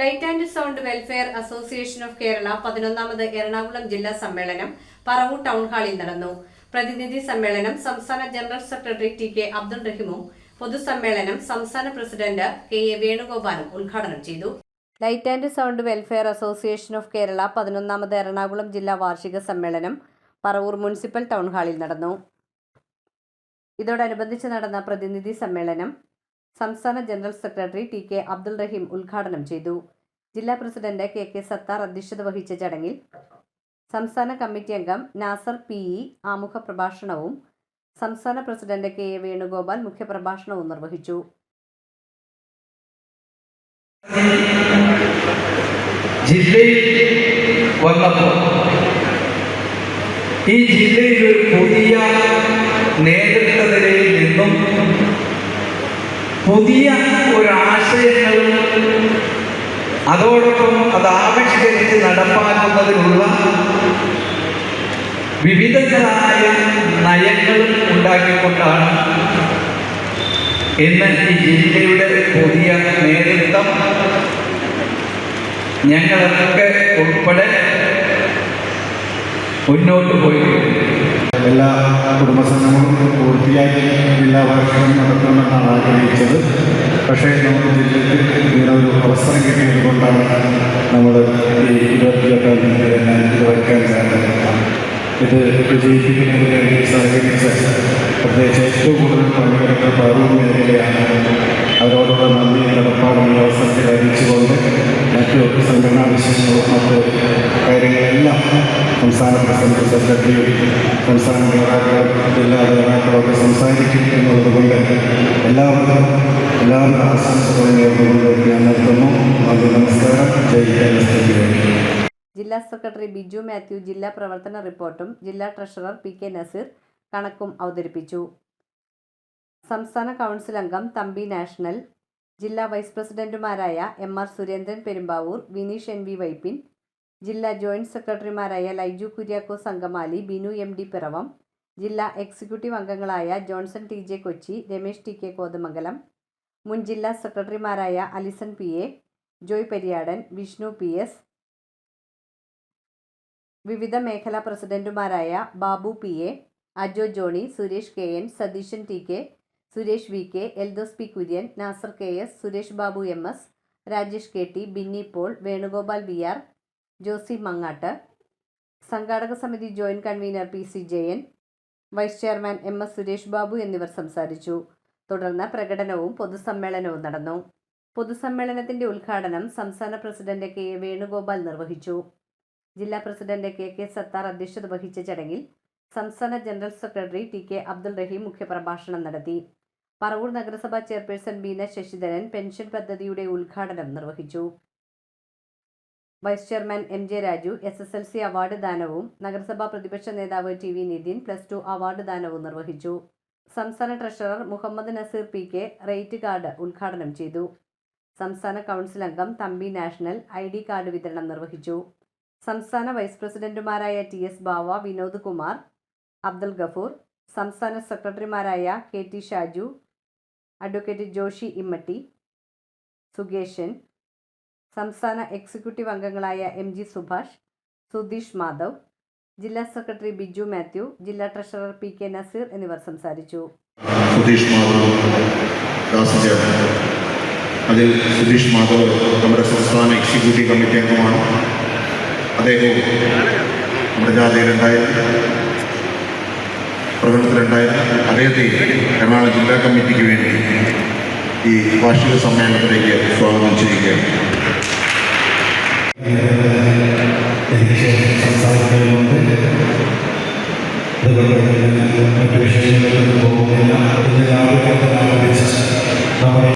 Light and sound welfare association of Kerala പതിനൊന്നാമത് Ernakulam ജില്ലാ സമ്മേളനം Paravur town ഹാളിൽ നടന്നു. പ്രതിനിധി സമ്മേളനം സംസ്ഥാന general secretary T K Abdul റഹീമും പൊതുസമ്മേളനം സംസ്ഥാന പ്രസിഡന്റ് കെ എ വേണുഗോപാലും ഉദ്ഘാടനം ചെയ്തു. Light and sound welfare association of Kerala പതിനൊന്നാമത് Ernakulam ജില്ലാ വാർഷിക സമ്മേളനം പറവൂർ മുനിസിപ്പൽ ടൗൺ ഹാളിൽ നടന്നു. ഇതോടനുബന്ധിച്ച് നടന്ന പ്രതിനിധി സമ്മേളനം സംസ്ഥാന general secretary T K Abdul Rahim ഉദ്ഘാടനം ചെയ്തു. ജില്ലാ പ്രസിഡന്റ് കെ കെ സത്താർ അധ്യക്ഷത വഹിച്ച ചടങ്ങിൽ സംസ്ഥാന കമ്മിറ്റി അംഗം നാസർ പി ഇ ആമുഖ പ്രഭാഷണവും സംസ്ഥാന പ്രസിഡന്റ് കെ എ വേണുഗോപാൽ മുഖ്യപ്രഭാഷണവും നിർവഹിച്ചു. ജില്ലയിൽ വന്നപ്പോൾ ഈ ജില്ലയിൽ ഒരു പുതിയ നേതൃത്വ നിലയിൽ നിന്നും പുതിയ ഒരാശയങ്ങൾ. അതോടൊപ്പം അത് ആവിഷ്കരിച്ച് നടപ്പാക്കുന്നതിനുള്ള വിവിധങ്ങളായ നയങ്ങളും ഉണ്ടാക്കിക്കൊണ്ടാണ് ഇന്ന് ഈ ജില്ലയുടെ പുതിയ നേതൃത്വം ഞങ്ങളൊക്കെ ഉൾപ്പെടെ മുന്നോട്ട് പോയിട്ടുണ്ട് എല്ലാ കുടുംബസംഘങ്ങളും പൂർത്തിയാക്കി ജില്ലാ വർഷവും നടത്തണമെന്നാണ് ആഗ്രഹിച്ചത്. പക്ഷേ നമുക്ക് ജില്ലയിൽ ഇങ്ങനെ അവസരം കിട്ടിയത് കൊണ്ടാണ് നമ്മൾ ഈ ഇരുപത്തിയെട്ടാം തീയതി തന്നെ വയ്ക്കാൻ കാരണം. ഇത് വിജയിപ്പിക്കുന്നതിന് വേണ്ടി സഹകരിച്ച പ്രത്യേകിച്ച് ഏറ്റവും കൂടുതൽ പങ്കെടുത്ത പറവൂർ മേഖലയാണ് അവരോടുള്ള നന്ദി കടപ്പാടും ഈ അവസരത്തിൽ അറിയിച്ചുകൊണ്ട് മറ്റു സംഘടനാ വിശേഷങ്ങളും മറ്റ് കാര്യങ്ങളെല്ലാം സംസ്ഥാന പ്രസിഡന്റ് സെക്രട്ടറിയും സംസ്ഥാന നേതാക്കളും ജില്ലാ നേതാക്കളൊക്കെ സംസാരിക്കും എന്നുള്ളതുകൊണ്ട് എല്ലാവർക്കും എല്ലാവരുടെ ആശംസകളും നേർന്നുകൊണ്ട് ഞാൻ നിർത്തുന്നു. നന്ദി നമസ്കാരം. ജയ് കേരള ജില്ലാ സെക്രട്ടറി ബിജു മാത്യു ജില്ലാ പ്രവർത്തന റിപ്പോർട്ടും ജില്ലാ ട്രഷറർ പി കെ നസീർ കണക്കും അവതരിപ്പിച്ചു. സംസ്ഥാന കൗൺസിൽ അംഗം തമ്പി നാഷണൽ ജില്ലാ വൈസ് പ്രസിഡന്റുമാരായ M R Surendran Perumbavoor Vineesh N V Vypin ജില്ലാ ജോയിന്റ് സെക്രട്ടറിമാരായ ലൈജു കുര്യാക്കോസ് അങ്കമാലി ബിനു എം ഡി പിറവം ജില്ലാ എക്സിക്യൂട്ടീവ് അംഗങ്ങളായ Johnson T J Kochi Ramesh T K Kothamangalam മുൻ ജില്ലാ സെക്രട്ടറിമാരായ Alison P A Joy Periyadan Vishnu P S വിവിധ മേഖലാ പ്രസിഡന്റുമാരായ Babu P A Ajo Johny Suresh K N Satheesan T K Suresh V K Eldhose P Kurian Nasar K S Suresh Babu M S Rajesh K T Binny Paul Venugopal V R Josy Mangattu സംഘാടക സമിതി joint convener P C Jayan vice chairman M S Suresh Babu എന്നിവർ സംസാരിച്ചു. തുടർന്ന് പ്രകടനവും പൊതുസമ്മേളനവും നടന്നു. പൊതുസമ്മേളനത്തിന്റെ ഉദ്ഘാടനം സംസ്ഥാന president K A Venugopal നിർവഹിച്ചു. ജില്ലാ പ്രസിഡന്റ് കെ കെ സത്താർ അധ്യക്ഷത വഹിച്ച ചടങ്ങിൽ സംസ്ഥാന general secretary T K Abdul Rahim മുഖ്യപ്രഭാഷണം നടത്തി. പറവൂർ നഗരസഭാ ചെയർപേഴ്സൺ ബീന ശശിധരൻ പെൻഷൻ പദ്ധതിയുടെ ഉദ്ഘാടനം നിർവഹിച്ചു. Vice chairman M J Raju S S L C award ദാനവും നഗരസഭാ പ്രതിപക്ഷ നേതാവ് T V Nithin plus two award ദാനവും നിർവഹിച്ചു. സംസ്ഥാന treasurer Muhammad Naseer P K rate card ഉദ്ഘാടനം ചെയ്തു. സംസ്ഥാന കൗൺസിൽ അംഗം Thampi National I D card വിതരണം നിർവഹിച്ചു. സംസ്ഥാന വൈസ് പ്രസിഡന്റുമാരായ ടി എസ് ബാവ വിനോദ് കുമാർ അബ്ദുൽ ഗഫൂർ സംസ്ഥാന സെക്രട്ടറിമാരായ K T Shaju advocate Joshi Immatty Sukesan സംസ്ഥാന എക്സിക്യൂട്ടീവ് അംഗങ്ങളായ എം ജി സുഭാഷ് സുധീഷ് മാധവ് ജില്ലാ സെക്രട്ടറി ബിജു മാത്യു ജില്ലാ ട്രഷറർ പി കെ നസീർ എന്നിവർ സംസാരിച്ചു. സുധീഷ് മാധവ് അതിൽ സുധീഷ് മാധവ് നമ്മുടെ സംസ്ഥാന എക്സിക്യൂട്ടീവ് കമ്മിറ്റി അംഗമാണ്. അദ്ദേഹവും നമ്മുടെ ജാഥയിലുണ്ടായിരുന്നു പ്രവർത്തനത്തിലുണ്ടായിരുന്നു അദ്ദേഹത്തെ എറണാകുളം ജില്ലാ കമ്മിറ്റിക്ക് വേണ്ടി ഈ വാർഷിക സമ്മേളനത്തിലേക്ക് സ്വാഗതം ചെയ്യുകയാണ്. സംസാരിക്കുന്നുണ്ട് മറ്റു